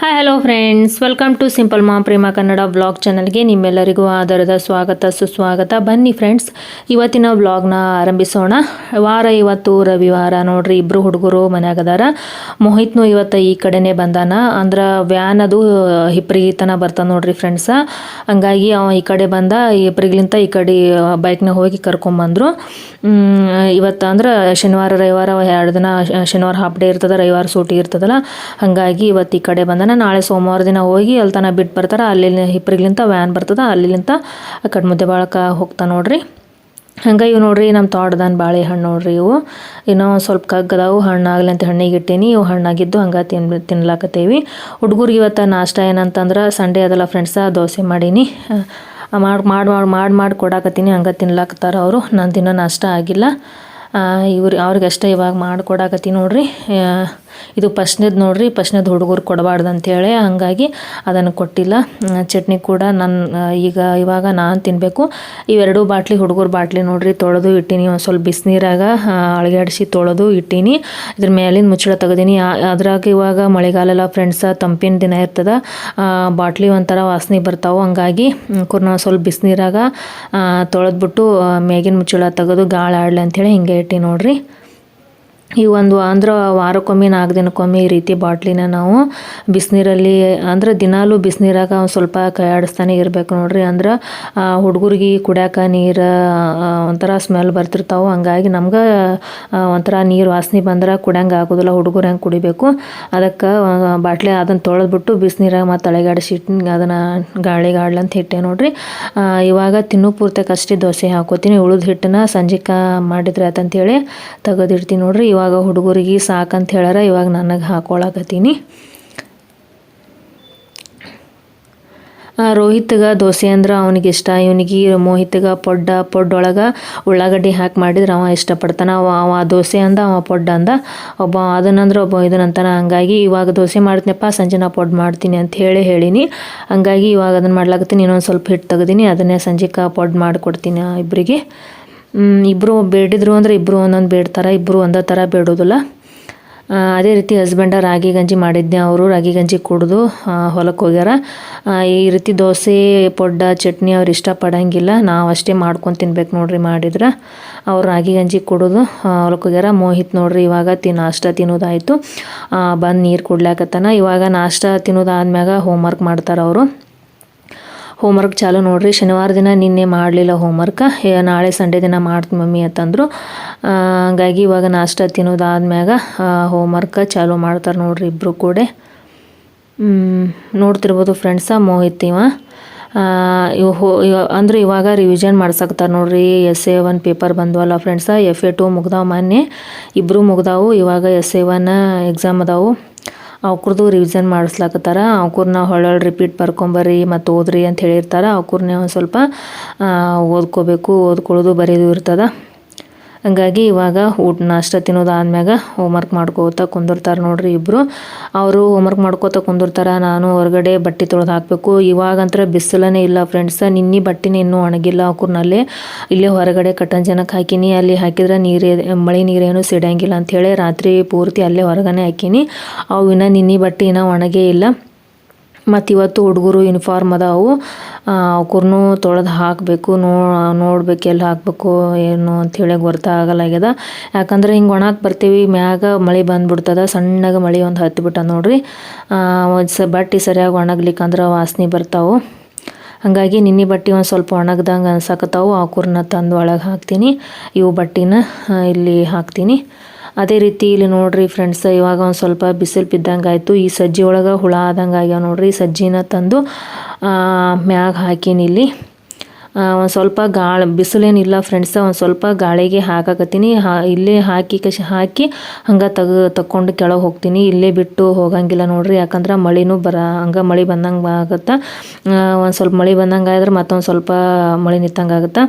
Hi hello friends welcome to simple ಮಾ Prema Kannada blog ಚಾನಲ್ಗೆ ನಿಮ್ಮೆಲ್ಲರಿಗೂ ಆಧಾರದ ಸ್ವಾಗತ, ಸುಸ್ವಾಗತ. ಬನ್ನಿ ಫ್ರೆಂಡ್ಸ್ ಇವತ್ತಿನ ವ್ಲಾಗ್ನ ಆರಂಭಿಸೋಣ. ವಾರ ಇವತ್ತು ರವಿವಾರ. ನೋಡ್ರಿ ಇಬ್ಬರು ಹುಡುಗರು ಮನೆಯಾಗದಾರ. ಮೋಹಿತ್ನು ಇವತ್ತು ಈ ಕಡೆನೇ ಬಂದಾನ. ಅಂದ್ರೆ ವ್ಯಾನ್ ಅದು ಹಿಪ್ರಿಗೆ ತನ ಬರ್ತಾನೆ ನೋಡ್ರಿ ಫ್ರೆಂಡ್ಸ ಹಂಗಾಗಿ ಅವ ಈ ಕಡೆ ಬಂದ ಹಿಪ್ರಿಗ್ಲಿಂತ ಈ ಕಡೆ ಬೈಕ್ನ ಹೋಗಿ ಕರ್ಕೊಂಬಂದ್ರು. ಇವತ್ತು ಅಂದ್ರೆ ಶನಿವಾರ, ರವಿವಾರ ಎರಡು ದಿನ ಶನಿವಾರ ಹಾಫ್ ಡೇ ಇರ್ತದೆ, ರವಿವಾರ ಸೂಟಿ ಇರ್ತದಲ್ಲ. ಹಾಗಾಗಿ ಇವತ್ತು ಈ ಕಡೆ ಬಂದನ ನಾಳೆ ಸೋಮವಾರ ದಿನ ಹೋಗಿ ಅಲ್ಲಿ ತನಕ ಬಿಟ್ಟು ಬರ್ತಾರೆ. ಅಲ್ಲಿ ಹಿಪ್ರಿಗ್ಲಿಂತ ವ್ಯಾನ್ ಬರ್ತದೆ. ಅಲ್ಲಿಂತ ಕಡ್ಮುದ್ದೆ ಬಾಳಕ್ಕೆ ಹೋಗ್ತಾನೆ ನೋಡ್ರಿ. ಹಂಗೆ ಇವು ನೋಡ್ರಿ ನಮ್ಮ ತೋಟದಾನ ಬಾಳೆಹಣ್ಣು ನೋಡ್ರಿ ಇವು. ಇನ್ನೂ ಸ್ವಲ್ಪ ಕಗ್ಗದವು, ಹಣ್ಣಾಗಲಿ ಅಂತ ಹಣ್ಣಿಗೆ ಇಟ್ಟೀನಿ. ಇವು ಹಣ್ಣಾಗಿದ್ದು ಹಂಗೆ ತಿನ್ ತಿನ್ಲಾಕತ್ತೇವಿ. ಹುಡುಗರಿಗೆ ಇವತ್ತು ನಾಷ್ಟ ಏನಂತಂದ್ರೆ ಸಂಡೇ ಅದಲ್ಲ ಫ್ರೆಂಡ್ಸ ದೋಸೆ ಮಾಡೀನಿ. ಮಾಡಿ ಮಾಡಿ ಮಾಡಿ ಮಾಡಿ ಮಾಡಿ ಕೊಡಾಕತ್ತೀನಿ. ಹಂಗೆ ತಿನ್ಲಾಕತ್ತಾರ ಅವರು. ನಾನು ತಿನ್ನೋ ನಾಷ್ಟ ಆಗಿಲ್ಲ. ಇವ್ರು ಅವ್ರಿಗಷ್ಟೇ ಇವಾಗ ಮಾಡಿಕೊಡಾಕತ್ತೀನಿ ನೋಡ್ರಿ. ಇದು ಫಸ್ಟ್ನೇದು ನೋಡ್ರಿ ಫಸ್ಟ್ನೇದು ಹುಡುಗರು ಕೊಡಬಾರ್ದು ಅಂತೇಳಿ ಹಾಗಾಗಿ ಅದನ್ನು ಕೊಟ್ಟಿಲ್ಲ. ಚಟ್ನಿ ಕೂಡ ನನ್ನ ಈಗ ಇವಾಗ ನಾನು ತಿನ್ನಬೇಕು ಇವೆರಡೂ ಬಾಟ್ಲಿ, ಹುಡುಗರು ಬಾಟ್ಲಿ ನೋಡ್ರಿ, ತೊಳೆದು ಇಟ್ಟೀನಿ. ಒಂದು ಸ್ವಲ್ಪ ಬಿಸಿನೀರಾಗ ಅಳಗಾಡಿಸಿ ತೊಳೆದು ಇಟ್ಟೀನಿ. ಇದ್ರ ಮೇಲಿನ ಮುಚ್ಚಳ ತೆಗೆದೀನಿ. ಅದ್ರಾಗ ಇವಾಗ ಮಳೆಗಾಲೆಲ್ಲ ಫ್ರೆಂಡ್ಸ ತಂಪಿನ ದಿನ ಇರ್ತದೆ. ಬಾಟ್ಲಿ ಒಂಥರ ವಾಸನೆ ಬರ್ತಾವೆ. ಹಂಗಾಗಿ ಕುರ್ನ ಸ್ವಲ್ಪ ಬಿಸಿನೀರಾಗ ತೊಳೆದ್ಬಿಟ್ಟು ಮೇಗಿನ ಮುಚ್ಚಳ ತೆಗೆದು ಗಾಳ ಆಡ್ಲಿ ಅಂಥೇಳಿ ಹಿಂಗೆ ಇಟ್ಟು ನೋಡ್ರಿ. ಈ ಒಂದು ಅಂದ್ರೆ ವಾರಕ್ಕೊಮ್ಮೆ, ನಾಲ್ಕು ದಿನಕ್ಕೊಮ್ಮೆ ಈ ರೀತಿ ಬಾಟ್ಲಿನ ನಾವು ಬಿಸಿನೀರಲ್ಲಿ ಅಂದ್ರೆ ದಿನಾಲೂ ಬಿಸಿನೀರಾಗ ಒಂದು ಸ್ವಲ್ಪ ಕೈ ಆಡಿಸ್ತಾನೆ ಇರಬೇಕು ನೋಡ್ರಿ. ಅಂದ್ರೆ ಹುಡುಗರಿಗೆ ಕುಡ್ಯಾಕ ನೀರು ಒಂಥರ ಸ್ಮೆಲ್ ಬರ್ತಿರ್ತಾವೆ. ಹಂಗಾಗಿ ನಮ್ಗೆ ಒಂಥರ ನೀರು ವಾಸನೆ ಬಂದ್ರೆ ಕುಡ್ಯಂಗೆ ಆಗೋದಿಲ್ಲ, ಹುಡುಗರು ಹೆಂಗೆ ಕುಡಿಬೇಕು. ಅದಕ್ಕೆ ಬಾಟ್ಲಿ ಅದನ್ನು ತೊಳೆದ್ಬಿಟ್ಟು ಬಿಸಿನೀರಾಗ ಮತ್ತು ತಲೆಗಾಡಿಸಿ ಅದನ್ನು ಅದನ್ನು ಗಾಳಿಗೆ ಆಡ್ಲಂತ ಹಿಟ್ಟೆ ನೋಡ್ರಿ. ಇವಾಗ ತಿನ್ನು ಪೂರ್ತಕ್ಕೆ ಅಷ್ಟೇ ದೋಸೆ ಹಾಕೋತೀನಿ. ಉಳಿದ ಹಿಟ್ಟನ್ನ ಸಂಜೆಕ ಮಾಡಿದ್ರೆ ಆತಂತೇಳಿ ತೆಗೆದಿಡ್ತೀನಿ ನೋಡ್ರಿ. ಇವಾಗ ಹುಡುಗರಿಗೆ ಸಾಕಂತ ಹೇಳಾರ, ಇವಾಗ ನನಗೆ ಹಾಕೊಳಕತ್ತೀನಿ. ರೋಹಿತ್ಗೆ ದೋಸೆ ಅಂದ್ರೆ ಅವನಿಗೆ ಇಷ್ಟ, ಇವನಿಗೆ ಮೋಹಿತ್ಗೆ ಪೊಡ್ಡ, ಪೊಡ್ಡೊಳಗೆ ಉಳ್ಳಾಗಡ್ಡಿ ಹಾಕಿ ಮಾಡಿದ್ರೆ ಅವ ಇಷ್ಟಪಡ್ತಾನೆ. ಅವ ಅವ ದೋಸೆ ಅಂದ, ಅವ ಪೊಡ್ಡ ಅಂದ. ಒಬ್ಬ ಅದನ್ನಂದ್ರೆ ಒಬ್ಬ ಇದನ್ನಂತಾನೆ ಹಂಗಾಗಿ ಇವಾಗ ದೋಸೆ ಮಾಡ್ತೀನಪ್ಪ ಸಂಜೆ ನಾ ಪೊಡ್ ಮಾಡ್ತೀನಿ ಅಂತ ಹೇಳಿ ಹೇಳೀನಿ. ಹಂಗಾಗಿ ಇವಾಗ ಅದನ್ನು ಮಾಡ್ಲಾಕತ್ತೀನಿ, ಇನ್ನೊಂದು ಸ್ವಲ್ಪ ಹಿಟ್ಟು ತೆಗ್ದೀನಿ, ಅದನ್ನೇ ಸಂಜೆಗೆ ಪೊಡ್ ಮಾಡಿಕೊಡ್ತೀನಿ ಇಬ್ಬರಿಗೆ ಇಬ್ಬರು ಬೇಡಿದ್ರು ಅಂದರೆ ಇಬ್ಬರು ಒಂದೊಂದು ಬೇಡ್ತಾರೆ ಇಬ್ಬರು ಒಂದೇ ಥರ ಬೇಡೋದಿಲ್ಲ. ಅದೇ ರೀತಿ ಹಸ್ಬೆಂಡ ರಾಗಿ ಗಂಜಿ ಮಾಡಿದ್ದೆ ಅವರು, ರಾಗಿ ಗಂಜಿ ಕುಡಿದು ಹೊಲಕ್ಕೆ ಹೋಗ್ಯಾರ. ಈ ರೀತಿ ದೋಸೆ, ಪೊಡ್ಡ, ಚಟ್ನಿ ಅವ್ರು ಇಷ್ಟಪಡೋಂಗಿಲ್ಲ ನಾವು ಅಷ್ಟೇ ಮಾಡ್ಕೊಂಡು ತಿನ್ಬೇಕು ನೋಡ್ರಿ ಮಾಡಿದ್ರೆ. ಅವ್ರು ರಾಗಿ ಗಂಜಿ ಕುಡಿದು ಹೊಲಕ್ಕೆ ಹೋಗ್ಯಾರ. ಮೋಹಿತ್ ನೋಡ್ರಿ, ಇವಾಗ ತಿ, ನಾಷ್ಟ ತಿನ್ನೋದಾಯಿತು. ಬಂದು ನೀರು ಕುಡ್ಲಾಕತ್ತಾನ. ಇವಾಗ ನಾಷ್ಟ ತಿನ್ನೋದಾದ್ಮ್ಯಾಗ ಹೋಮ್ವರ್ಕ್ ಮಾಡ್ತಾರೆ ಅವರು. ಹೋಮ್ವರ್ಕ್ ಚಾಲು ನೋಡ್ರಿ. ಶನಿವಾರ ದಿನ ನಿನ್ನೆ ಮಾಡಲಿಲ್ಲ ಹೋಮ್ವರ್ಕ್ ನಾಳೆ ಸಂಡೇ ದಿನ ಮಾಡ್ತೀನಿ ಮಮ್ಮಿ ಅಂತಂದರು. ಹಂಗಾಗಿ ಇವಾಗ ನಾಷ್ಟ ತಿನ್ನೋದಾದ್ಮ್ಯಾಗ ಹೋಮ್ವರ್ಕ ಚಾಲು ಮಾಡ್ತಾರೆ ನೋಡ್ರಿ ಇಬ್ಬರು ಕೂಡ. ನೋಡ್ತಿರ್ಬೋದು ಫ್ರೆಂಡ್ಸ ಮೋಹಿತ್ ಇವ. ಇವು ಹೋ ಅಂದ್ರೆ ಇವಾಗ ರಿವಿಷನ್ ಮಾಡ್ಸಕ್ತಾರೆ ನೋಡ್ರಿ. ಎಸ್ ಎ ಒನ್ ಪೇಪರ್ ಬಂದ್ವಲ್ಲ ಫ್ರೆಂಡ್ಸ ಎಫ್ ಎ ಟು ಮುಗ್ದಾವ ಮೊನ್ನೆ. ಇಬ್ಬರು ಮುಗ್ದಾವು, ಇವಾಗ ಎಸ್ ಎ ಒನ್ ಎಕ್ಸಾಮ್ ಅದಾವು. ಅವ್ಕುರ್ದು ರಿವಿಷನ್ ಮಾಡಿಸ್ಲಾಕತ್ತಾರ. ಅವ್ಕರ್ನ ಹೊಳ್ಳೊಳ್ಳಿ ರಿಪೀಟ್ ಬರ್ಕೊಂಬರ್ರಿ ಮತ್ತು ಓದ್ರಿ ಅಂತ ಹೇಳಿರ್ತಾರೆ. ಅವ್ಕುರ್ನೇ ಒಂದು ಸ್ವಲ್ಪ ಓದ್ಕೋಬೇಕು, ಓದ್ಕೊಳ್ಳೋದು ಬರೆಯೋದು ಇರ್ತದೆ. ಹಂಗಾಗಿ ಇವಾಗ ಊಟ ನಾಷ್ಟ ತಿನ್ನೋದಾದ್ಮ್ಯಾಗ ಹೋಮ್ವರ್ಕ್ ಮಾಡ್ಕೋತ ಕುಂದಿರ್ತಾರೆ ನೋಡ್ರಿ ಇಬ್ಬರು ಅವರು ಹೋಮ್ವರ್ಕ್ ಮಾಡ್ಕೋತ ಕುಂದಿರ್ತಾರೆ, ನಾನು ಹೊರಗಡೆ ಬಟ್ಟೆ ತೊಳೆದು ಹಾಕಬೇಕು. ಇವಾಗಂತರ ಬಿಸಿಲನೇ ಇಲ್ಲ ಫ್ರೆಂಡ್ಸ ನಿನ್ನೆ ಬಟ್ಟೆನೇ ಇನ್ನೂ ಒಣಗಿಲ್ಲ ಕುರ್ನಲ್ಲಿ. ಇಲ್ಲೇ ಹೊರಗಡೆ ಕಟ್ಟನ್ ಜನಕ್ಕೆ ಹಾಕಿನಿ, ಅಲ್ಲಿ ಹಾಕಿದ್ರೆ ನೀರೇ, ಮಳೆ ನೀರೇನು ಸಿಡಂಗಿಲ್ಲ ಅಂಥೇಳಿ ರಾತ್ರಿ ಪೂರ್ತಿ ಅಲ್ಲೇ ಹೊರಗನೆ ಹಾಕೀನಿ. ಅವು ಇನ್ನೂ ನಿನ್ನೆ ಬಟ್ಟೆ ಇನ್ನೂ ಒಣಗೇ ಇಲ್ಲ. ಮತ್ತು ಇವತ್ತು ಹುಡುಗರು ಯೂನಿಫಾರ್ಮ್ ಅದಾವು. ಅವ್ಕೂರ್ನು ತೊಳೆದು ಹಾಕಬೇಕು, ನೋ, ನೋಡ್ಬೇಕು ಎಲ್ಲಿ ಹಾಕಬೇಕು, ಏನು ಅಂಥೇಳಿ ಗೊತ್ತಾಗಲಾಗ್ಯದ ಯಾಕಂದ್ರೆ ಹಿಂಗೆ ಒಣಕ್ಕೆ ಬರ್ತೀವಿ, ಮ್ಯಾಗ ಮಳೆ ಬಂದ್ಬಿಡ್ತದ, ಸಣ್ಣಗೆ ಮಳೆ ಒಂದು ಹತ್ತಿಬಿಟ್ಟ ನೋಡ್ರಿ. ಒಂದು ಸ, ಬಟ್ಟೆ ಸರಿಯಾಗಿ ಒಣಗ್ಲಿಕ್ಕಂದ್ರೆ ವಾಸನೆ ಬರ್ತಾವೆ. ಹಾಗಾಗಿ ನಿನ್ನೆ ಬಟ್ಟೆ ಒಂದು ಸ್ವಲ್ಪ ಒಣಗ್ದಂಗೆ ಅನ್ಸಕತ್ತಾವು ಅವ್ಕೂರ್ನ ತಂದು ಒಳಗೆ ಹಾಕ್ತೀನಿ. ಇವು ಬಟ್ಟೆನ ಇಲ್ಲಿ ಹಾಕ್ತೀನಿ. ಅದೇ ರೀತಿ ಇಲ್ಲಿ ನೋಡ್ರಿ ಫ್ರೆಂಡ್ಸ್ ಇವಾಗ ಒಂದು ಸ್ವಲ್ಪ ಬಿಸಿಲು ಬಿದ್ದಂಗೆ ಆಯಿತು ಈ ಸಜ್ಜಿ ಒಳಗೆ ಹುಳ ಆದಂಗೆ ಆಗ್ಯಾವ ನೋಡ್ರಿ ಸಜ್ಜಿನ ತಂದು ಮ್ಯಾಗ ಹಾಕೀನಿ ಇಲ್ಲಿ. ಒಂದು ಸ್ವಲ್ಪ ಗಾಳಿ, ಬಿಸಿಲೇನಿಲ್ಲ ಫ್ರೆಂಡ್ಸ್ ಒಂದು ಸ್ವಲ್ಪ ಗಾಳಿಗೆ ಹಾಕಾಕತ್ತೀನಿ. ಹಾ, ಇಲ್ಲೇ ಹಾಕಿ ಕಶಿ, ಹಾಕಿ ಹಂಗೆ ತಗ, ತಕ್ಕೊಂಡು ಕೆಳಗೆ ಹೋಗ್ತೀನಿ. ಇಲ್ಲೇ ಬಿಟ್ಟು ಹೋಗಂಗಿಲ್ಲ ನೋಡ್ರಿ, ಯಾಕಂದ್ರೆ ಮಳೆನೂ ಬರ, ಹಂಗೆ ಮಳೆ ಬಂದಂಗೆ ಆಗುತ್ತೆ. ಒಂದು ಸ್ವಲ್ಪ ಮಳೆ ಬಂದಂಗೆ ಆದ್ರೆ ಮತ್ತೊಂದು ಸ್ವಲ್ಪ ಮಳೆ ನಿಂತಂಗೆ ಆಗುತ್ತೆ.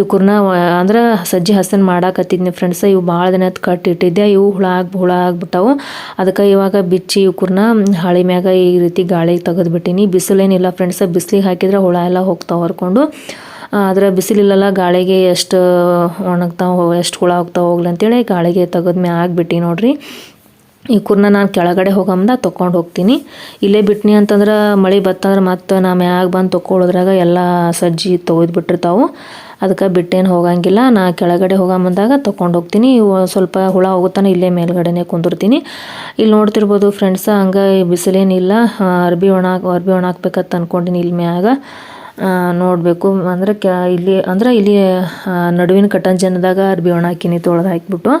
ಇವ್ಕೂರ್ನ ಅಂದ್ರೆ ಸಜ್ಜಿ ಹಸನ್ ಮಾಡಾಕತ್ತಿದ್ನಿ ಫ್ರೆಂಡ್ಸ್ ಇವು ಭಾಳ ದಿನ ಕಟ್ಟಿ ಇಟ್ಟಿದ್ದೆ ಇವು ಹುಳ ಆಗಿ, ಹುಳ ಆಗ್ಬಿಟ್ಟವು. ಅದಕ್ಕೆ ಇವಾಗ ಬಿಚ್ಚಿ ಇವ್ಕೂರ್ನ ಹಳಿ ಮ್ಯಾಗ ಈ ರೀತಿ ಗಾಳಿಗೆ ತೆಗೆದ್ಬಿಟ್ಟಿನಿ. ಬಿಸಿಲೇನಿಲ್ಲ ಫ್ರೆಂಡ್ಸ್ ಬಿಸಿಲಿಗೆ ಹಾಕಿದ್ರೆ ಹುಳ ಎಲ್ಲ ಹೋಗ್ತಾವೆ ಹರ್ಕೊಂಡು. ಆದರೆ ಬಿಸಿಲಿಲ್ಲಲ್ಲ ಗಾಳಿಗೆ ಎಷ್ಟು ಒಣಗ್ತಾವೆ ಎಷ್ಟು ಹುಳ ಹೋಗ್ತಾವೆ ಹೋಗ್ಲಿ ಅಂತೇಳಿ ಗಾಳಿಗೆ ತೆಗೆದ್ಮೆ ಮ್ಯಾಗ ಬಿಟ್ಟು ನೋಡ್ರಿ. ಈ ಕುರ್ನ ನಾನು ಕೆಳಗಡೆ ಹೋಗಮ್ದ ತೊಗೊಂಡು ಹೋಗ್ತೀನಿ. ಇಲ್ಲೇ ಬಿಟ್ನಿ ಅಂತಂದ್ರೆ ಮಳೆ ಬತ್ತಂದ್ರೆ ಮತ್ತು ನಾ ಮ್ಯಾಗ ಬಂದು ತೊಗೊಳೋದ್ರಾಗ ಎಲ್ಲ ಸಜ್ಜಿ ತೊಯ್ದು ಬಿಟ್ಟಿರ್ತಾವೆ. ಅದಕ್ಕೆ ಬಿಟ್ಟೇನು ಹೋಗಂಗಿಲ್ಲ. ನಾ ಕೆಳಗಡೆ ಹೋಗಮ್ಮಂದಾಗ ಮುಂದಾಗ ತೊಗೊಂಡು ಹೋಗ್ತೀನಿ ಸ್ವಲ್ಪ ಹುಳ ಹೋಗುತ್ತಾನೆ ಇಲ್ಲೇ ಮೇಲ್ಗಡೆನೇ ಕುಂದಿರ್ತೀನಿ. ಇಲ್ಲಿ ನೋಡ್ತಿರ್ಬೋದು ಫ್ರೆಂಡ್ಸ ಹಂಗೆ ಬಿಸಿಲೇನಿಲ್ಲ. ಅರ್ಬಿ ಒಣ ಅರ್ಬಿ ಒಣ ಹಾಕ್ಬೇಕಂತ ಅಂದ್ಕೊಂಡಿನಿ ಇಲ್ಲಿ ಮ್ಯಾಗ. ನೋಡಬೇಕು. ಅಂದರೆ ಕ್ಯಾ, ಇಲ್ಲಿ, ಅಂದ್ರೆ ಇಲ್ಲಿ ನಡುವಿನ ಕಟಂಜನದಾಗ ಅರ್ಬಿ ಒಣ ಹಾಕಿನಿ ತೊಳೆದು ಹಾಕಿಬಿಟ್ಟು,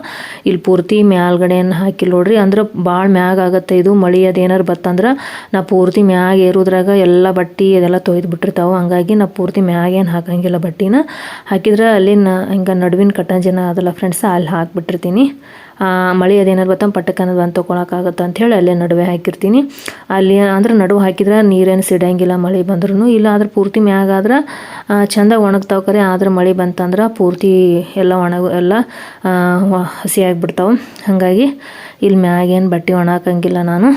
ಇಲ್ಲಿ ಪೂರ್ತಿ ಮ್ಯಾಲ್ಗಡೆಯನ್ನು ಹಾಕಿ ನೋಡ್ರಿ. ಅಂದ್ರೆ ಭಾಳ ಮ್ಯಾಗ ಆಗತ್ತೆ ಇದು. ಮಳೆ ಅದೇನಾರು ಬತ್ತಂದ್ರೆ ನಾ ಪೂರ್ತಿ ಮ್ಯಾಗ ಏರೋದ್ರಾಗ ಎಲ್ಲ ಬಟ್ಟೆ ಅದೆಲ್ಲ ತೊಯ್ದು ಬಿಟ್ಟಿರ್ತಾವೆ. ಹಂಗಾಗಿ ನಾ ಪೂರ್ತಿ ಮ್ಯಾಗೇನು ಹಾಕಂಗಿಲ್ಲ ಬಟ್ಟೆನ. ಹಾಕಿದ್ರೆ ಅಲ್ಲಿನ, ಹಿಂಗೆ ನಡುವಿನ ಕಟ್ಟಂಜನ ಅದಲ್ಲ ಫ್ರೆಂಡ್ಸ್ ಅಲ್ಲಿ ಹಾಕಿಬಿಟ್ಟಿರ್ತೀನಿ. ಮಳೆ ಅದೇನಾರು ಗೊತ್ತ ಪಟ್ಟಕ್ಕೆ ಅನ್ನೋದು ಬಂದು ತೊಗೊಳಕ್ಕಾಗತ್ತೆ ಅಂಥೇಳಿ ಅಲ್ಲೇ ನಡುವೆ ಹಾಕಿರ್ತೀನಿ. ಅಲ್ಲಿ ಅಂದ್ರೆ ನಡುವೆ ಹಾಕಿದ್ರೆ ನೀರೇನು ಸಿಡಂಗಿಲ್ಲ ಮಳೆ ಬಂದ್ರೂ ಇಲ್ಲ ಆದ್ರೆ ಪೂರ್ತಿ ಮ್ಯಾಗಾದ್ರೆ ಚಂದ ಒಣಗ್ತಾವೆ ಕರೆ. ಆದ್ರೆ ಮಳೆ ಬಂತಂದ್ರೆ ಪೂರ್ತಿ ಎಲ್ಲ ಒಣಗ, ಎಲ್ಲ ಹಸಿ ಹಾಗಾಗಿ ಇಲ್ಲಿ ಮ್ಯಾಗೇನು ಬಟ್ಟೆ ಒಣ ಹಾಕಂಗಿಲ್ಲ ನಾನು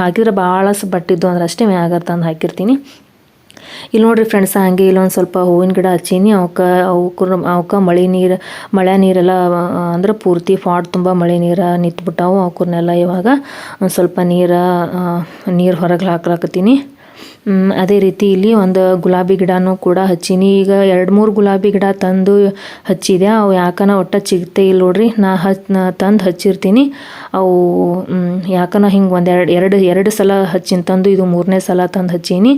ಹಾಕಿದ್ರೆ ಭಾಳ ಬಟ್ಟಿದ್ದು ಅಂದ್ರೆ ಅಷ್ಟೇ ಮ್ಯಾಗ ತಂದು ಹಾಕಿರ್ತೀನಿ. ಇಲ್ಲಿ ನೋಡ್ರಿ ಫ್ರೆಂಡ್ಸ್ ಹಂಗೆ ಇಲ್ಲೊಂದು ಸ್ವಲ್ಪ ಹೂವಿನ ಗಿಡ ಹಚ್ಚೀನಿ. ಅವಕ್ಕೆ ಅವಕ್ಕೆ ಅವಕ್ಕೆ ಮಳೆ ನೀರು, ಮಳೆ ನೀರೆಲ್ಲ ಅಂದ್ರೆ ಪೂರ್ತಿ ಫಾಟ್ ತುಂಬ ಮಳೆ ನೀರು ನಿಂತ್ಬಿಟ್ಟಾವು. ಅವಕ್ಕನ್ನೆಲ್ಲ ಇವಾಗ ಒಂದು ಸ್ವಲ್ಪ ನೀರು ನೀರು ಹೊರಗೆ ಹಾಕ್ಲಾಕತ್ತೀನಿ. ಅದೇ ರೀತಿ ಇಲ್ಲಿ ಒಂದು ಗುಲಾಬಿ ಗಿಡನೂ ಕೂಡ ಹಚ್ಚೀನಿ. ಈಗ ಎರಡು ಮೂರು ಗುಲಾಬಿ ಗಿಡ ತಂದು ಹಚ್ಚಿದೆ. ಅವು ಯಾಕನ ಒಟ್ಟ ಚಿಗತೆ ಇಲ್ಲ ನೋಡ್ರಿ. ನಾ ನಾ ತಂದು ಹಚ್ಚಿರ್ತೀನಿ. ಅವು ಯಾಕನ ಹಿಂಗೆ ಒಂದು ಎರಡು ಎರಡು ಎರಡು ಸಲ ಹಚ್ಚಿನ, ತಂದು ಇದು ಮೂರನೇ ಸಲ ತಂದು ಹಚ್ಚೀನಿ.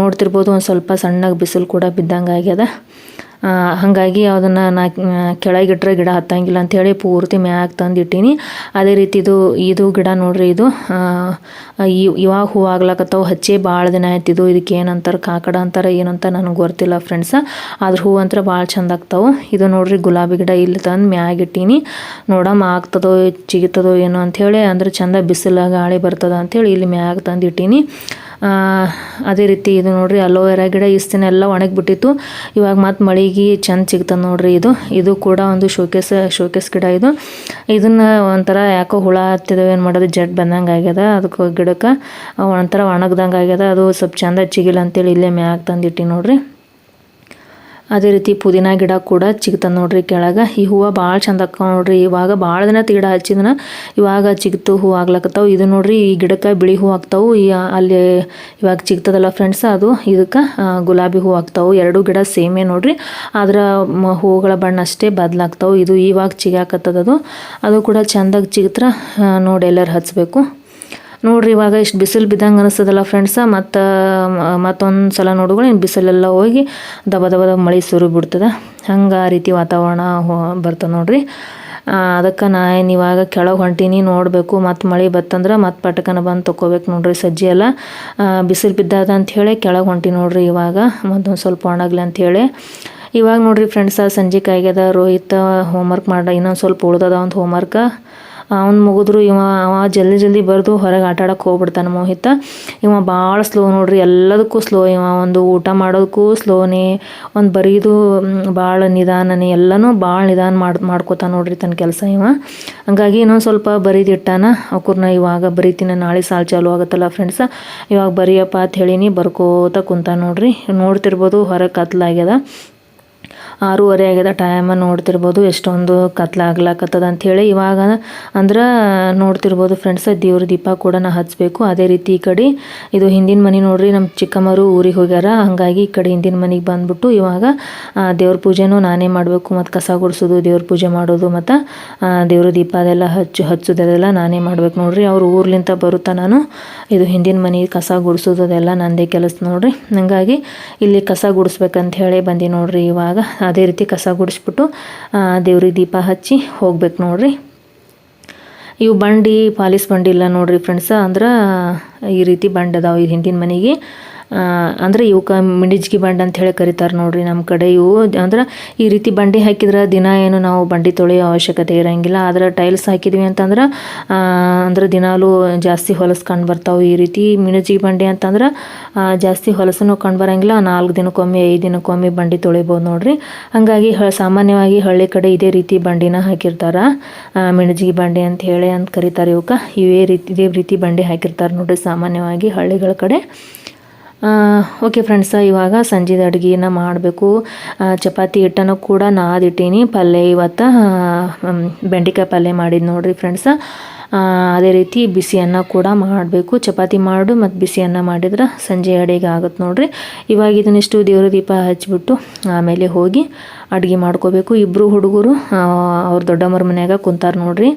ನೋಡ್ತಿರ್ಬೋದು, ಒಂದು ಸ್ವಲ್ಪ ಸಣ್ಣಗೆ ಬಿಸಿಲು ಕೂಡ ಬಿದ್ದಂಗೆ ಆಗ್ಯದ. ಹಾಗಾಗಿ ಅದನ್ನು ನಾ ಕೆಳಗಿಟ್ರೆ ಗಿಡ ಹತ್ತಂಗಿಲ್ಲ ಅಂಥೇಳಿ ಪೂರ್ತಿ ಮ್ಯಾಗ ತಂದಿಟ್ಟೀನಿ. ಅದೇ ರೀತಿ ಇದು ಇದು ಗಿಡ ನೋಡ್ರಿ ಇದು ಇವಾಗ ಹೂ ಆಗ್ಲಕತ್ತವು, ಹಚ್ಚಿ ಭಾಳ ದಿನ ಆಯ್ತು ಇದು ಇದಕ್ಕೆ ಏನಂತಾರೆ, ಕಾಕಡ ಅಂತಾರೆ, ಏನಂತ ನನಗೆ ಗೊತ್ತಿಲ್ಲ ಫ್ರೆಂಡ್ಸ ಆದ್ರೆ ಹೂ ಅಂತ ಭಾಳ ಚಂದ ಆಗ್ತಾವೆ. ಇದು ನೋಡ್ರಿ ಗುಲಾಬಿ ಗಿಡ ಇಲ್ಲಿ ತಂದು ಮ್ಯಾಗ ಇಟ್ಟೀನಿ. ನೋಡಮ್ಮ ಆಗ್ತದೋ, ಚಿಗಿತದೋ, ಏನೋ ಅಂಥೇಳಿ ಅಂದ್ರೆ ಚಂದ ಬಿಸಿಲು ಗಾಳಿ ಬರ್ತದ ಅಂಥೇಳಿ ಇಲ್ಲಿ ಮ್ಯಾಗ ತಂದು ಇಟ್ಟೀನಿ ಅದೇ ರೀತಿ ಇದು ನೋಡ್ರಿ ಅಲೋವೆರಾ ಗಿಡ ದಿನ ಎಲ್ಲ ಒಣಗಿಬಿಟ್ಟಿತ್ತು. ಇವಾಗ ಮತ್ತು ಮಳೆಗೆ ಚೆಂದ ಸಿಗ್ತದೆ ನೋಡ್ರಿ ಇದು. ಇದು ಕೂಡ ಒಂದು ಶೋಕೇಸ್ ಶೋಕೇಸ್ ಗಿಡ ಇದು. ಇದನ್ನು ಒಂಥರ ಯಾಕೋ ಹುಳ ಹತ್ತಿದವೆ ಏನು ಮಾಡೋದು, ಜಡ್ ಬಂದಂಗೆ ಆಗ್ಯದ. ಅದಕ್ಕೆ ಗಿಡಕ್ಕೆ ಒಂಥರ ಒಣಗ್ದಂಗೆ ಆಗ್ಯದ. ಅದು ಸ್ವಲ್ಪ ಚಂದ ಚಿಗಿಲ್ಲ ಅಂತೇಳಿ ಇಲ್ಲೇ ಮ್ಯಾಗ ತಂದಿಟ್ಟು ನೋಡ್ರಿ. ಅದೇ ರೀತಿ ಪುದೀನ ಗಿಡ ಕೂಡ ಚಿಗ್ತದ ನೋಡ್ರಿ ಕೆಳಗೆ. ಈ ಹೂವು ಭಾಳ ಚಂದ ಅಕ್ಕವ ನೋಡ್ರಿ. ಇವಾಗ ಭಾಳ ದಿನ ಗಿಡ ಹಚ್ಚಿದನ. ಇವಾಗ ಚಿಗ್ತು ಹೂ ಆಗ್ಲಕತ್ತಾವ. ಇದು ನೋಡ್ರಿ ಈ ಗಿಡಕ್ಕೆ ಬಿಳಿ ಹೂ ಆಗ್ತಾವು. ಈ, ಅಲ್ಲಿ ಇವಾಗ ಚಿಗ್ತದಲ್ಲ ಫ್ರೆಂಡ್ಸ್ ಅದು. ಇದಕ್ಕೆ ಗುಲಾಬಿ ಹೂ ಆಗ್ತಾವು. ಎರಡು ಗಿಡ ಸೇಮೇ ನೋಡ್ರಿ. ಅದರ ಹೂಗಳ ಬಣ್ಣ ಅಷ್ಟೇ ಬದಲಾಗ್ತಾವೆ. ಇದು ಇವಾಗ ಚಿಗಾಕತ್ತದದು. ಅದು ಕೂಡ ಚಂದಾಗಿ ಚಿಗ್ತ್ರ ನೋಡಿ ಎಲ್ಲರೂ ಹಚ್ಚಬೇಕು ನೋಡ್ರಿ, ಇವಾಗ ಇಷ್ಟು ಬಿಸಿಲು ಬಿದ್ದಂಗೆ ಅನಿಸ್ತದಲ್ಲ ಫ್ರೆಂಡ್ಸ ಮತ್ತು, ಮತ್ತೊಂದು ಸಲ ನೋಡಿದ್ರೆ ಬಿಸಿಲೆಲ್ಲ ಹೋಗಿ ದಬ ದಬ ದಬ ಮಳೆ ಸುರು ಬಿಡ್ತದೆ. ಹಂಗೆ ಆ ರೀತಿ ವಾತಾವರಣ ಬರ್ತದೆ ನೋಡ್ರಿ. ಅದಕ್ಕೆ ನಾ ಏನು ಇವಾಗ ಕೆಳಗೆ ಹೊಂಟೀನಿ, ನೋಡಬೇಕು, ಮತ್ತು ಮಳೆ ಬತ್ತಂದ್ರೆ ಮತ್ತು ಪಟಕನ ಬಂದು ತೊಗೋಬೇಕು ನೋಡ್ರಿ ಸಜ್ಜಿ ಎಲ್ಲ. ಬಿಸಿಲು ಬಿದ್ದದ ಹೇಳಿ ಕೆಳಗೆ ಹೊಂಟಿ ನೋಡ್ರಿ ಇವಾಗ, ಮತ್ತೊಂದು ಸ್ವಲ್ಪ ಒಣಗ್ಲಿ ಅಂಥೇಳಿ ಇವಾಗ ನೋಡ್ರಿ ಫ್ರೆಂಡ್ಸ ಸಂಜೆ ಕಾಯ್ಗ್ಯದ ರೋಹಿತ್ ಹೋಮ್ವರ್ಕ್ ಮಾಡ, ಇನ್ನೊಂದು ಸ್ವಲ್ಪ ಉಳ್ದದ ಒಂದು ಹೋಮ್ವರ್ಕ ಅವ್ನು ಮುಗಿದ್ರು ಇವ, ಅವ ಜಲ್ದಿ ಜಲ್ದಿ ಬರೆದು ಹೊರಗೆ ಆಟ ಆಡೋಕೆ ಹೋಗ್ಬಿಡ್ತಾನೆ ಮೋಹಿತ. ಇವ ಭಾಳ ಸ್ಲೋ ನೋಡ್ರಿ, ಎಲ್ಲದಕ್ಕೂ ಸ್ಲೋ ಇವ ಒಂದು ಊಟ ಮಾಡೋದಕ್ಕೂ ಸ್ಲೋನೇ ಒಂದು ಬರೀದು ಭಾಳ ನಿಧಾನನೇ. ಎಲ್ಲನೂ ಭಾಳ ನಿಧಾನ ಮಾಡಿ, ಮಾಡ್ಕೋತಾನೆ ನೋಡ್ರಿ ತನ್ನ ಕೆಲಸ ಇವ. ಹಂಗಾಗಿ ಇನ್ನೊಂದು ಸ್ವಲ್ಪ ಬರೀದಿಟ್ಟಾನ ಅವ್ಕೂರ್ನ ಇವಾಗ ಬರೀತೀನಿ ನಾಳೆ ಸಾಲು ಚಾಲು ಆಗುತ್ತಲ್ಲ ಫ್ರೆಂಡ್ಸ ಇವಾಗ ಬರೀಯಪ್ಪ ಅಂತ ಹೇಳಿನಿ, ಬರ್ಕೋತ ಕುಂತ ನೋಡ್ರಿ. ನೋಡ್ತಿರ್ಬೋದು ಹೊರಗೆ ಕತ್ಲಾಗ್ಯದ. ಆರೂವರೆ ಆಗ್ಯದ ಟೈಮ್ ನೋಡ್ತಿರ್ಬೋದು, ಎಷ್ಟೊಂದು ಕತ್ಲಾಗ್ಲಾಕತ್ತದ ಅಂಥೇಳಿ ಇವಾಗ ಅಂದ್ರೆ ನೋಡ್ತಿರ್ಬೋದು ಫ್ರೆಂಡ್ಸ್ ದೇವ್ರ ದೀಪ ಕೂಡ ನಾ ಹಚ್ಚಬೇಕು ಅದೇ ರೀತಿ ಈ ಕಡೆ ಇದು ಹಿಂದಿನ ಮನೆ ನೋಡ್ರಿ ನಮ್ಮ ಚಿಕ್ಕಮ್ಮರು ಊರಿಗೆ ಹೋಗ್ಯಾರ. ಹಾಗಾಗಿ ಈ ಕಡೆ ಹಿಂದಿನ ಮನೆಗೆ ಬಂದ್ಬಿಟ್ಟು ಇವಾಗ ದೇವ್ರ ಪೂಜೆನೂ ನಾನೇ ಮಾಡಬೇಕು. ಮತ್ತು ಕಸ ಗುಡಿಸೋದು, ದೇವ್ರ ಪೂಜೆ ಮಾಡೋದು, ಮತ್ತು ದೇವ್ರ ದೀಪ ಅದೆಲ್ಲ ಹಚ್ಚು ಹಚ್ಚೋದೆಲ್ಲ ನಾನೇ ಮಾಡ್ಬೇಕು ನೋಡ್ರಿ. ಅವ್ರು ಊರ್ಲಿಂತ ಬರುತ್ತಾ ನಾನು? ಇದು ಹಿಂದಿನ ಮನೆ ಕಸ ಗುಡಿಸೋದು ಅದೆಲ್ಲ ನಂದೇ ಕೆಲಸ ನೋಡ್ರಿ. ಹಂಗಾಗಿ ಇಲ್ಲಿ ಕಸ ಗುಡಿಸ್ಬೇಕಂತ ಹೇಳಿ ಬಂದು ನೋಡ್ರಿ ಇವಾಗ. ಅದೇ ರೀತಿ ಕಸ ಗುಡಿಸ್ಬಿಟ್ಟು ದೇವ್ರಿಗೆ ದೀಪ ಹಚ್ಚಿ ಹೋಗ್ಬೇಕು ನೋಡ್ರಿ. ಇವು ಬಂಡಿ, ಪಾಲಿಸ್ ಬಂಡಿ ಇಲ್ಲ ನೋಡ್ರಿ ಫ್ರೆಂಡ್ಸ ಅಂದ್ರೆ ಈ ರೀತಿ ಬಂಡಿ ಅದಾವೆ ಈ ಹಿಂದಿನ ಮನೆಗೆ. ಅಂದ್ರೆ ಇವಕ್ಕ ಮಿಂಡಿಜ್ಗಿ ಬಂಡೆ ಅಂತ ಹೇಳಿ ಕರಿತಾರೆ ನೋಡ್ರಿ ನಮ್ಮ ಕಡೆ. ಇವು ಅಂದ್ರೆ ಈ ರೀತಿ ಬಂಡಿ ಹಾಕಿದ್ರೆ ದಿನ ಏನು ನಾವು ಬಂಡಿ ತೊಳೆಯೋ ಅವಶ್ಯಕತೆ ಇರೋಂಗಿಲ್ಲ. ಆದ್ರೆ ಟೈಲ್ಸ್ ಹಾಕಿದ್ವಿ ಅಂತಂದ್ರೆ ಅಂದ್ರೆ ದಿನಾಲೂ ಜಾಸ್ತಿ ಹೊಲಸು ಕಂಡು ಬರ್ತಾವೆ ಈ ರೀತಿ. ಮಿಣಜಿಗೆ ಬಂಡಿ ಅಂತಂದ್ರೆ ಜಾಸ್ತಿ ಹೊಲಸನ್ನು ಕಂಡು ಬರಂಗಿಲ್ಲ. ನಾಲ್ಕು ದಿನಕ್ಕೊಮ್ಮೆ, ಐದು ದಿನಕ್ಕೊಮ್ಮೆ ಬಂಡಿ ತೊಳಿಬೋದು ನೋಡ್ರಿ. ಹಾಗಾಗಿ ಸಾಮಾನ್ಯವಾಗಿ ಹಳ್ಳಿ ಕಡೆ ಇದೇ ರೀತಿ ಬಂಡಿನ ಹಾಕಿರ್ತಾರೆ ಮಿಣಜಿಗೆ ಬಂಡಿ ಅಂತ ಹೇಳಿ ಅಂತ ಕರೀತಾರೆ ಇವಕ್ಕೆ ಇವೇ ರೀತಿ, ಇದೇ ರೀತಿ ಬಂಡಿ ಹಾಕಿರ್ತಾರೆ ನೋಡ್ರಿ ಸಾಮಾನ್ಯವಾಗಿ ಹಳ್ಳಿಗಳ ಕಡೆ. ಓಕೆ ಫ್ರೆಂಡ್ಸ್ ಇವಾಗ ಸಂಜೆದ ಅಡುಗೆನ ಮಾಡಬೇಕು. ಚಪಾತಿ ಹಿಟ್ಟನ್ನು ಕೂಡ ನಾದಿಟ್ಟೀನಿ. ಪಲ್ಯ ಇವತ್ತು ಬೆಂಡೆಕಾಯಿ ಪಲ್ಯ ಮಾಡಿದ್ದು ನೋಡಿರಿ ಫ್ರೆಂಡ್ಸ ಅದೇ ರೀತಿ ಬಿಸಿ ಅನ್ನ ಕೂಡ ಮಾಡಬೇಕು. ಚಪಾತಿ ಮಾಡು ಮತ್ತು ಬಿಸಿ ಅನ್ನ ಮಾಡಿದ್ರೆ ಸಂಜೆ ಅಡಿಗೆ ಆಗುತ್ತೆ ನೋಡ್ರಿ. ಇವಾಗ ಇದನ್ನಿಷ್ಟು ದೇವರ ದೀಪ ಹಚ್ಚಿಬಿಟ್ಟು ಆಮೇಲೆ ಹೋಗಿ ಅಡುಗೆ ಮಾಡ್ಕೋಬೇಕು. ಇಬ್ಬರು ಹುಡುಗರು ಅವ್ರ ದೊಡ್ಡಮ್ಮರ ಮನ್ಯಾಗ ಕುಂತಾರೆ ನೋಡ್ರಿ.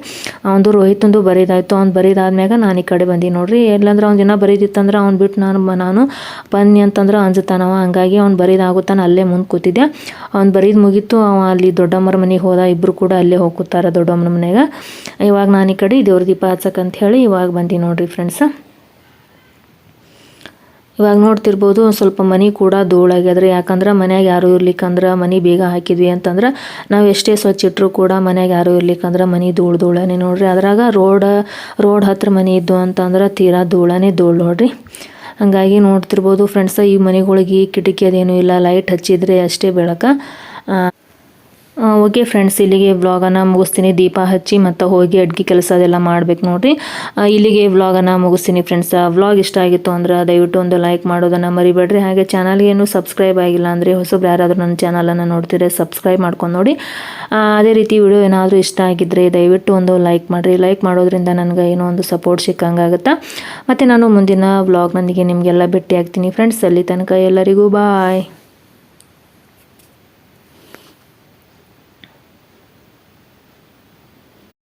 ಅವನದು ರೋಹಿತಂದು ಬರೀದಾಯ್ತು. ಅವ್ನು ಬರೀದಾದ್ಮ್ಯಾಗ ನಾನು ಈ ಕಡೆ ಬಂದಿ ನೋಡ್ರಿ. ಎಲ್ಲಂದ್ರೆ ಅವ್ನು ದಿನ ಬರೀದಿತ್ತಂದ್ರೆ ಅವ್ನು ಬಿಟ್ಟು ನಾನು ನಾನು ಬನ್ನಿ ಅಂತಂದ್ರೆ ಅನ್ಸುತ್ತಾನವ ಹಂಗಾಗಿ ಅವ್ನು ಬರೀದಾಗುತ್ತಾನೆ ಅಲ್ಲೇ ಮುಂದೆ ಕೂತಿದ್ದೆ ಅವ್ನು ಬರೀದು ಮುಗೀತು. ಅವ ಅಲ್ಲಿ ದೊಡ್ಡಮ್ಮರ ಮನೆಗೆ ಹೋದ ಇಬ್ಬರು ಕೂಡ ಅಲ್ಲೇ ಹೋಗುತ್ತಾರೆ ದೊಡ್ಡಮ್ಮನ ಮನ್ಯಾಗ. ಇವಾಗ ನಾನು ಈ ಕಡೆ ದೇವ್ರ ದೀಪ ಹಚ್ಚಕ್ಕಂತ ಹೇಳಿ ಇವಾಗ ಬಂದಿ ನೋಡಿರಿ ಫ್ರೆಂಡ್ಸ ಇವಾಗ ನೋಡ್ತಿರ್ಬೋದು ಸ್ವಲ್ಪ ಮನೆ ಕೂಡ ಧೂಳಾಗ್ಯದ್ರಿ. ಯಾಕಂದ್ರೆ ಮನ್ಯಾಗ ಯಾರು ಇರ್ಲಿಕ್ಕಂದ್ರೆ ಮನೆ ಬೇಗ ಹಾಕಿದ್ವಿ ಅಂತಂದ್ರೆ ನಾವು ಎಷ್ಟೇ ಸ್ವಚ್ಛ ಇಟ್ಟರು ಕೂಡ ಮನ್ಯಾಗ ಯಾರು ಇರ್ಲಿಕ್ಕಂದ್ರೆ ಮನೆ ಧೂಳು ಧೂಳನೇ ನೋಡ್ರಿ. ಅದ್ರಾಗ ರೋಡ್ ರೋಡ್ ಹತ್ರ ಮನೆ ಇದ್ದು ಅಂತಂದ್ರೆ ತೀರಾ ಧೂಳನೇ ಧೂಳು ನೋಡ್ರಿ. ಹಂಗಾಗಿ ನೋಡ್ತಿರ್ಬೋದು ಫ್ರೆಂಡ್ಸ ಈ ಮನೆಗಳಿಗೆ ಕಿಟಕಿ ಅದೇನೂ ಇಲ್ಲ ಲೈಟ್ ಹಚ್ಚಿದ್ರೆ ಅಷ್ಟೇ ಬೆಳಕ. ಓಕೆ ಫ್ರೆಂಡ್ಸ್ ಇಲ್ಲಿಗೆ ವ್ಲಾಗನ್ನು ಮುಗಿಸ್ತೀನಿ. ದೀಪ ಹಚ್ಚಿ ಮತ್ತು ಹೋಗಿ ಅಡ್ಗೆ ಕೆಲಸ ಅದೆಲ್ಲ ಮಾಡಬೇಕು ನೋಡಿರಿ. ಇಲ್ಲಿಗೆ ವ್ಲಾಗನ್ನು ಮುಗಿಸ್ತೀನಿ ಫ್ರೆಂಡ್ಸ್ ವ್ಲಾಗ್ ಇಷ್ಟ ಆಗಿತ್ತು ಅಂದ್ರೆ ದಯವಿಟ್ಟು ಒಂದು ಲೈಕ್ ಮಾಡೋದನ್ನು ಮರಿಬೇಡ್ರಿ. ಹಾಗೆ ಚಾನಲ್ಗೇನು ಸಬ್ಸ್ಕ್ರೈಬ್ ಆಗಿಲ್ಲ ಅಂದರೆ ಹೊಸಬ್ರು ಯಾರಾದರೂ ನನ್ನ ಚಾನಲನ್ನು ನೋಡ್ತಿದ್ರೆ ಸಬ್ಸ್ಕ್ರೈಬ್ ಮಾಡ್ಕೊಂಡು ನೋಡಿ. ಅದೇ ರೀತಿ ವಿಡಿಯೋ ಏನಾದರೂ ಇಷ್ಟ ಆಗಿದ್ದರೆ ದಯವಿಟ್ಟು ಒಂದು ಲೈಕ್ ಮಾಡಿರಿ. ಲೈಕ್ ಮಾಡೋದ್ರಿಂದ ನನಗೆ ಏನೋ ಒಂದು ಸಪೋರ್ಟ್ ಸಿಕ್ಕಂಗಾಗುತ್ತೆ. ಮತ್ತು ನಾನು ಮುಂದಿನ ವ್ಲಾಗ್ನೊಂದಿಗೆ ನಿಮಗೆಲ್ಲ ಭೇಟಿ ಆಗ್ತೀನಿ ಫ್ರೆಂಡ್ಸ್ ಅಲ್ಲಿ ತನಕ ಎಲ್ಲರಿಗೂ ಬಾಯ್